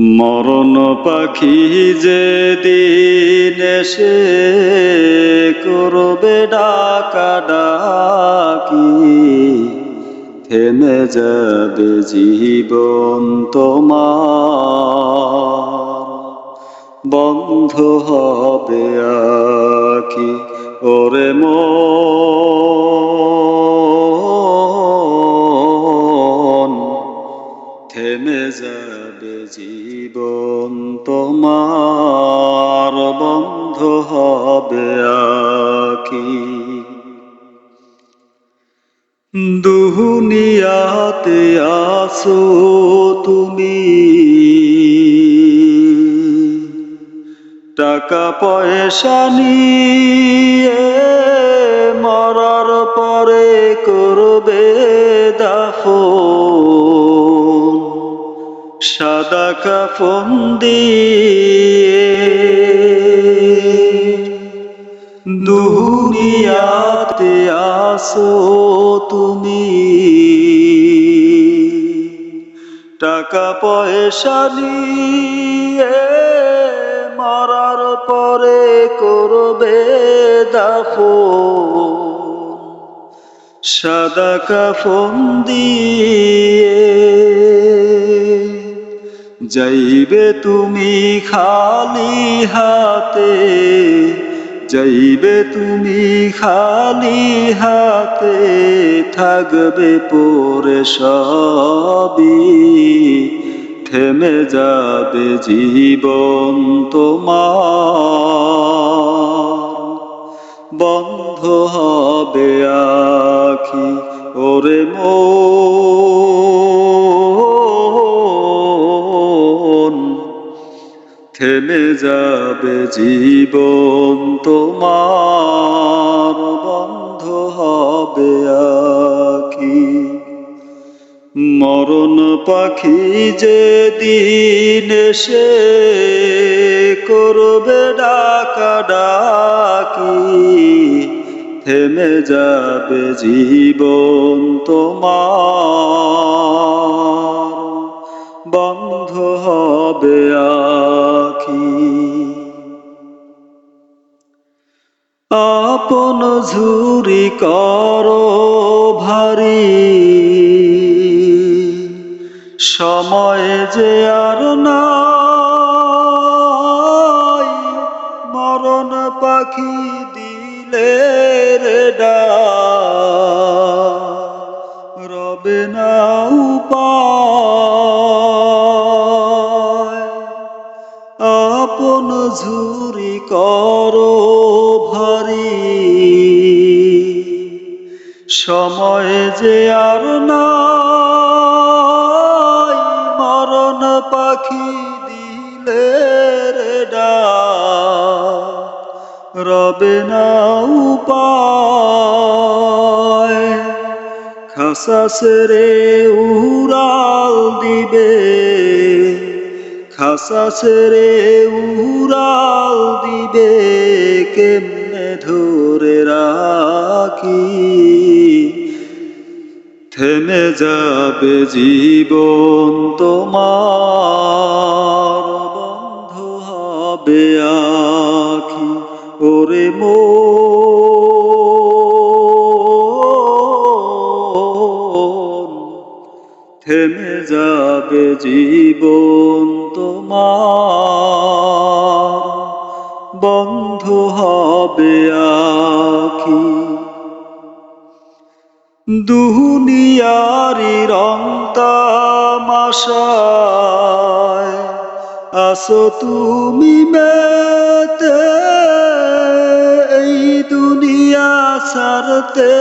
মরণ পাখি যে দিন এসে করবে ডাকা ডাকি, থেমে যাবে জীবন তোমার। বন্ধ হবে আখি ওরে মন হবে আখি দুহুনিয়াতে আসো তুমি। টাকা পয়সা নিয়ে মরার পরে করবে দাফন। সাদা কাফন দিয়ে দুনিয়াতে আসো তুমি। টাকা পয়সা নিয়ে মরার পরে করবে দাফন সাদা কাফন দিয়ে যাইবে তুমি খালি হাতে। যাইবে তুমি খালি হাতে, থাকবে পরে সবই। থেমে যাবে জীবন তোমার। বন্ধ হবে আখি, ওরে মন। থেমে যাবে জীবন তোমার বন্ধ হবে আখি মরণ পাখি যে দিন সে করবে ডাকা ডাকি, থেমে যাবে জীবন তোমার আপন ঝুরি করো ভারী। সময় যে আর নাই মরণ পাখি দিলে রে ডাক, রবে না উপায় আপন ঝুরি করো ভারী। সময় যে আর নাই মরণ পাখি দিলে ডাক, রবে না উপায় খাসাস রে উড়াল দিবে। খাসাস রে উড়াল দিবে, কেমনে ধরে রাখি? থেমে যাবে জীবন তোমার, বন্ধ হবে আখি। ওরে মন, থেমে যাবে জীবন তোমার। বন্ধ হবে আখি। দুনিয়ারি রং তামাশায় আসো তুমি মেতে, এই দুনিয়া সারতে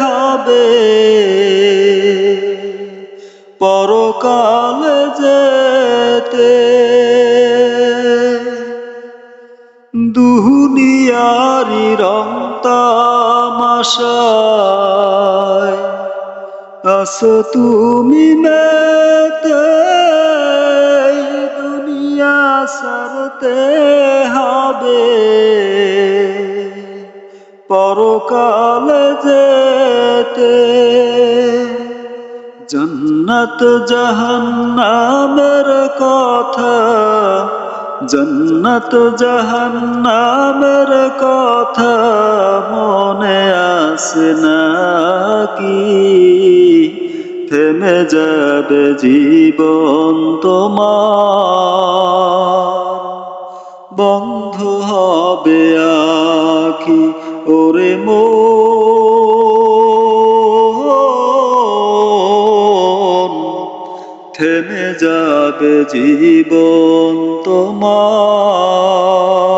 হবে। দুনিয়ারি রং তামাশায়। আসো তুমি মেতে দুনিয়া সারতে হবে। পরকালে যেতে জন্নত জাহান্নামের কথা জন্নত জাহান্নামের কথা মনে আসে নাকি? থেমে যাবে জীবন তোমার। বন্ধ হবে আখি ওরে মন। যাবে জীবন তোমার।